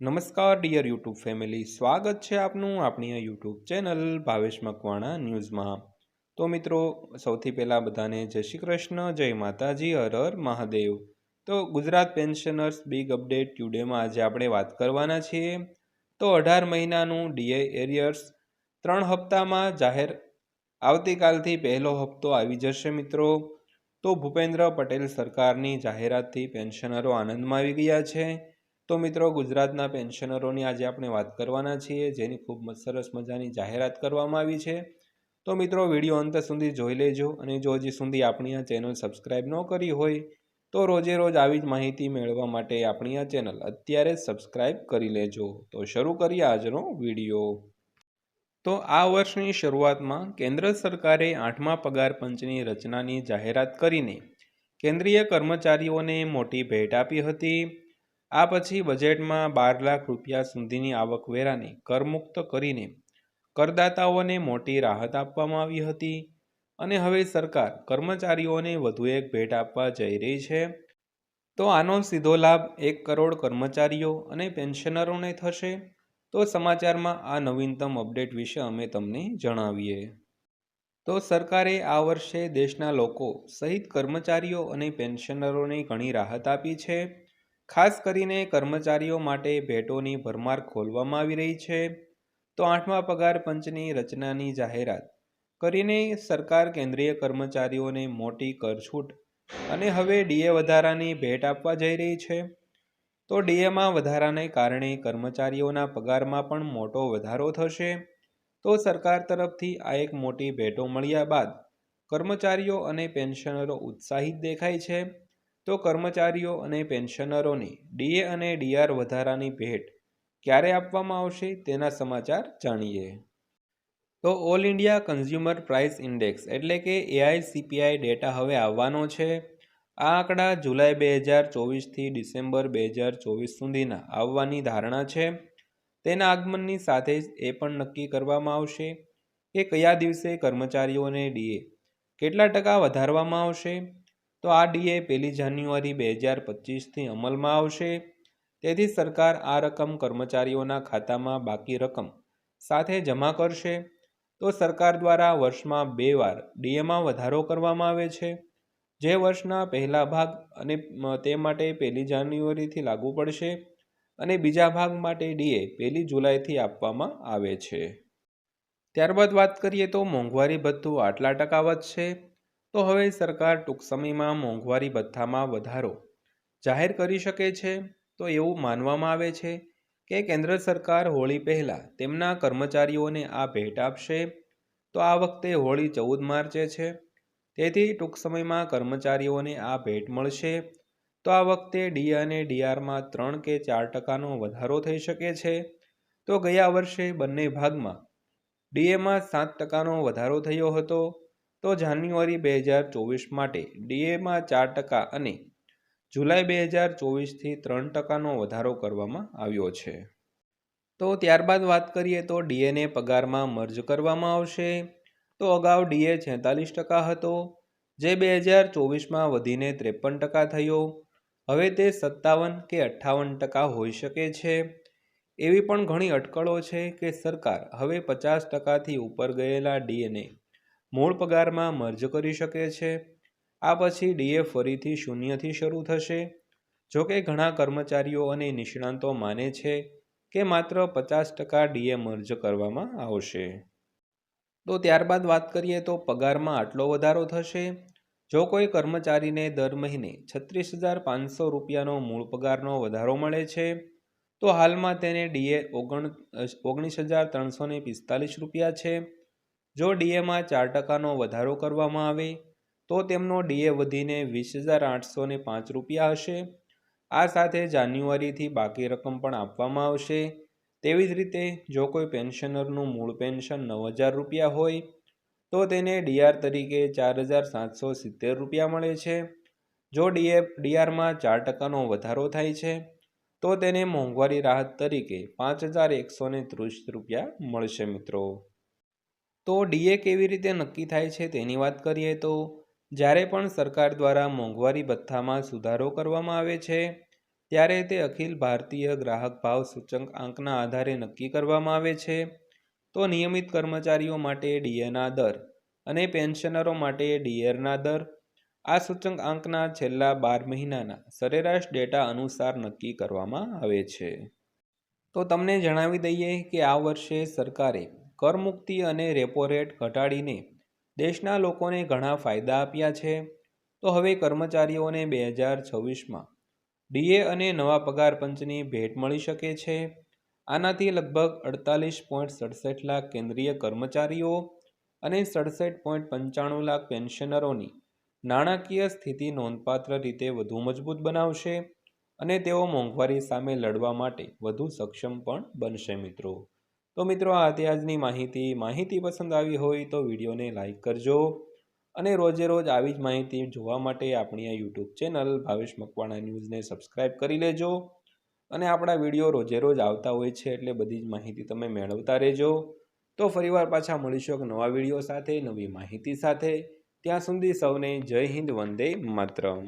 નમસ્કાર dear YouTube family સ્વાગત છે આપનું આપણી યુટ્યુબ ચેનલ ભાવેશ મકવાણા ન્યૂઝમાં. તો મિત્રો, સૌથી પહેલાં બધાને જય શ્રી કૃષ્ણ, જય માતાજી, હર મહાદેવ. તો ગુજરાત પેન્શનર્સ બિગ અપડેટ ટ્યુડેમાં આજે આપણે વાત કરવાના છીએ. તો અઢાર મહિનાનું ડીએ એરિયર્સ ત્રણ હપ્તામાં જાહેર આવતીકાલથી પહેલો હપ્તો આવી જશે મિત્રો. તો ભૂપેન્દ્ર પટેલ સરકારની જાહેરાતથી પેન્શનરો આનંદમાં આવી ગયા છે. તો મિત્રો, ગુજરાતના પેન્શનરોની આજે આપણે વાત કરવાના છીએ, જેની ખૂબ સરસ મજાની જાહેરાત કરવામાં આવી છે. તો મિત્રો, વીડિયો અંત સુધી જોઈ લેજો અને જો હજી સુધી આપણી આ ચેનલ સબસ્ક્રાઈબ ન કરી હોય, તો રોજે રોજ આવી જ માહિતી મેળવવા માટે આપણી આ ચેનલ અત્યારે જ સબસ્ક્રાઈબ કરી લેજો. તો શરૂ કરીએ આજનો વીડિયો. તો આ વર્ષની શરૂઆતમાં કેન્દ્ર સરકારે આઠમા પગાર પંચની રચનાની જાહેરાત કરીને કેન્દ્રીય કર્મચારીઓને મોટી ભેટ આપી હતી. આ પછી બજેટમાં બાર લાખ રૂપિયા સુધીની આવકવેરાને કરમુક્ત કરીને કરદાતાઓને મોટી રાહત આપવામાં આવી હતી અને હવે સરકાર કર્મચારીઓને વધુ એક ભેટ આપવા જઈ રહી છે. તો આનો સીધો લાભ એક કરોડ કર્મચારીઓ અને પેન્શનરોને થશે. તો સમાચારમાં આ નવીનતમ અપડેટ વિશે અમે તમને જણાવીએ. તો સરકારે આ વર્ષે દેશના લોકો સહિત કર્મચારીઓ અને પેન્શનરોને ઘણી રાહત આપી છે. ખાસ કરીને કર્મચારીઓ માટે ભેટોની ભરમાર ખોલવામાં આવી રહી છે. તો આઠમા પગાર પંચની રચનાની જાહેરાત કરીને સરકાર કેન્દ્રીય કર્મચારીઓને મોટી કરછૂટ અને હવે ડીએ વધારાની ભેટ આપવા જઈ રહી છે. તો ડીએમાં વધારાને કારણે કર્મચારીઓના પગારમાં પણ મોટો વધારો થશે. તો સરકાર તરફથી આ એક મોટી ભેટો મળ્યા બાદ કર્મચારીઓ અને પેન્શનરો ઉત્સાહિત દેખાય છે. તો કર્મચારીઓ અને પેન્શનરોને ડીએ અને ડીઆર વધારાની ભેટ ક્યારે આપવામાં આવશે તેના સમાચાર જાણીએ. તો all India consumer price index એટલે કે એઆઈસીપીઆઈ ડેટા હવે આવવાનો છે. આ આંકડા જુલાઈ બે હજાર ચોવીસથી ડિસેમ્બર બે હજાર ચોવીસ સુધીના આવવાની ધારણા છે. તેના આગમનની સાથે જ એ પણ નક્કી કરવામાં આવશે કે કયા દિવસે કર્મચારીઓને ડીએ કેટલા ટકા વધારવામાં આવશે. તો આ ડીએ પહેલી જાન્યુઆરી બે હજાર પચીસથી અમલમાં આવશે. તેથી સરકાર આ રકમ કર્મચારીઓના ખાતામાં બાકી રકમ સાથે જમા કરશે. તો સરકાર દ્વારા વર્ષમાં બે વાર ડીએમાં વધારો કરવામાં આવે છે. જે વર્ષના પહેલા ભાગ અને તે માટે પહેલી જાન્યુઆરીથી લાગુ પડશે અને બીજા ભાગ માટે ડીએ પહેલી જુલાઈથી આપવામાં આવે છે. ત્યારબાદ વાત કરીએ તો મોંઘવારી ભથ્થું આટલા ટકા વધશે. તો હવે સરકાર ટૂંક સમયમાં મોંઘવારી ભથ્થામાં વધારો જાહેર કરી શકે છે? તો એવું માનવામાં આવે છે કે કેન્દ્ર સરકાર હોળી પહેલાં તેમના કર્મચારીઓને આ ભેટ આપશે? તો આ વખતે હોળી ચૌદ માર્ચે છે. તેથી ટૂંક સમયમાં કર્મચારીઓને આ ભેટ મળશે. તો આ વખતે ડી અને ડીઆરમાં ત્રણ કે ચાર ટકાનો વધારો થઈ શકે છે. તો ગયા વર્ષે બંને ભાગમાં ડીએમાં સાત ટકાનો વધારો થયો હતો. તો જાન્યુઆરી બે હજાર ચોવીસ માટે ડીએમાં ચાર ટકા અને જુલાઈ બે હજાર ચોવીસથી ત્રણ ટકાનો વધારો કરવામાં આવ્યો છે. તો ત્યારબાદ વાત કરીએ તો ડીએને પગારમાં મર્જ કરવામાં આવશે. તો અગાઉ ડીએ છેતાલીસ ટકા હતો, જે બે હજાર ચોવીસમાં વધીને ત્રેપન ટકા થયો. હવે તે સત્તાવન કે અઠ્ઠાવન ટકા હોઈ શકે છે. એવી પણ ઘણી અટકળો છે કે સરકાર હવે પચાસ ટકાથી ઉપર ગયેલા ડીએને મૂળ પગારમાં મર્જ કરી શકે છે. આ પછી ડીએ ફરીથી શૂન્યથી શરૂ થશે. જોકે ઘણા કર્મચારીઓ અને નિષ્ણાંતો માને છે કે માત્ર પચાસ ટકા ડીએ મર્જ કરવામાં આવશે. તો ત્યારબાદ વાત કરીએ તો પગારમાં આટલો વધારો થશે. જો કોઈ કર્મચારીને દર મહિને છત્રીસ હજાર પાંચસો રૂપિયાનો મૂળ પગારનો વધારો મળે છે, તો હાલમાં તેને ડીએ ઓગણ, ઓગણીસ હજાર ત્રણસો પિસ્તાલીસ રૂપિયા છે. જો ડીએમાં ચાર ટકાનો વધારો કરવામાં આવે, તો તેમનો ડીએ વધીને વીસ હજાર આઠસો ને પાંચ રૂપિયા હશે. આ સાથે જાન્યુઆરીથી બાકી રકમ પણ આપવામાં આવશે. તેવી જ રીતે, જો કોઈ પેન્શનરનું મૂળ પેન્શન નવ હજાર રૂપિયા હોય, તો તેને ડીઆર તરીકે ચાર હજાર સાતસો સિત્તેર રૂપિયા મળે છે. જો ડીએ ડીઆરમાં ચાર ટકાનો વધારો થાય છે, તો તેને મોંઘવારી રાહત તરીકે પાંચ હજાર એકસો ને ત્રીસ રૂપિયા મળશે મિત્રો. તો ડીએ કેવી રીતે નક્કી થાય છે તેની વાત કરીએ તો જ્યારે પણ સરકાર દ્વારા મોંઘવારી ભથ્થામાં સુધારો કરવામાં આવે છે, ત્યારે તે અખિલ ભારતીય ગ્રાહક ભાવ સૂચક આંકના આધારે નક્કી કરવામાં આવે છે. તો નિયમિત કર્મચારીઓ માટે ડીએના દર અને પેન્શનરો માટે ડીએરના દર. આ સૂચક આંકના છેલ્લા બાર મહિનાના સરેરાશ ડેટા અનુસાર નક્કી કરવામાં આવે છે. તો તમને જણાવી દઈએ કે આ વર્ષે સરકારે કરમુક્તિ અને રેપો રેટ ઘટાડીને દેશના લોકોને ઘણા ફાયદા આપ્યા છે. તો હવે કર્મચારીઓને બે હજાર છવ્વીસમાં ડીએ અને નવા પગાર પંચની ભેટ મળી શકે છે. આનાથી લગભગ અડતાલીસ પોઈન્ટ સડસઠ લાખ કેન્દ્રીય કર્મચારીઓ અને સડસઠ પોઈન્ટ પંચાણું લાખ પેન્શનરોની નાણાકીય સ્થિતિ નોંધપાત્ર રીતે વધુ મજબૂત બનાવશે અને તેઓ મોંઘવારી સામે લડવા માટે વધુ સક્ષમ પણ બનશે મિત્રો. તો મિત્રો આ હતી આજની માહિતી માહિતી પસંદ આવી હોય તો વિડીયોને લાઇક કરજો અને રોજે રોજ આવી જ માહિતી જોવા માટે આપણી આ યુટ્યુબ ચેનલ ભાવેશ મકવાણા ન્યૂઝને સબસ્ક્રાઈબ કરી લેજો અને આપણા વીડિયો રોજે રોજ આવતા હોય છે એટલે બધી જ માહિતી તમે મેળવતા રહેજો. તો ફરીવાર પાછા મળીશું એક નવા વીડિયો સાથે, નવી માહિતી સાથે. ત્યાં સુધી સૌને જય હિન્દ, વંદે માતરમ.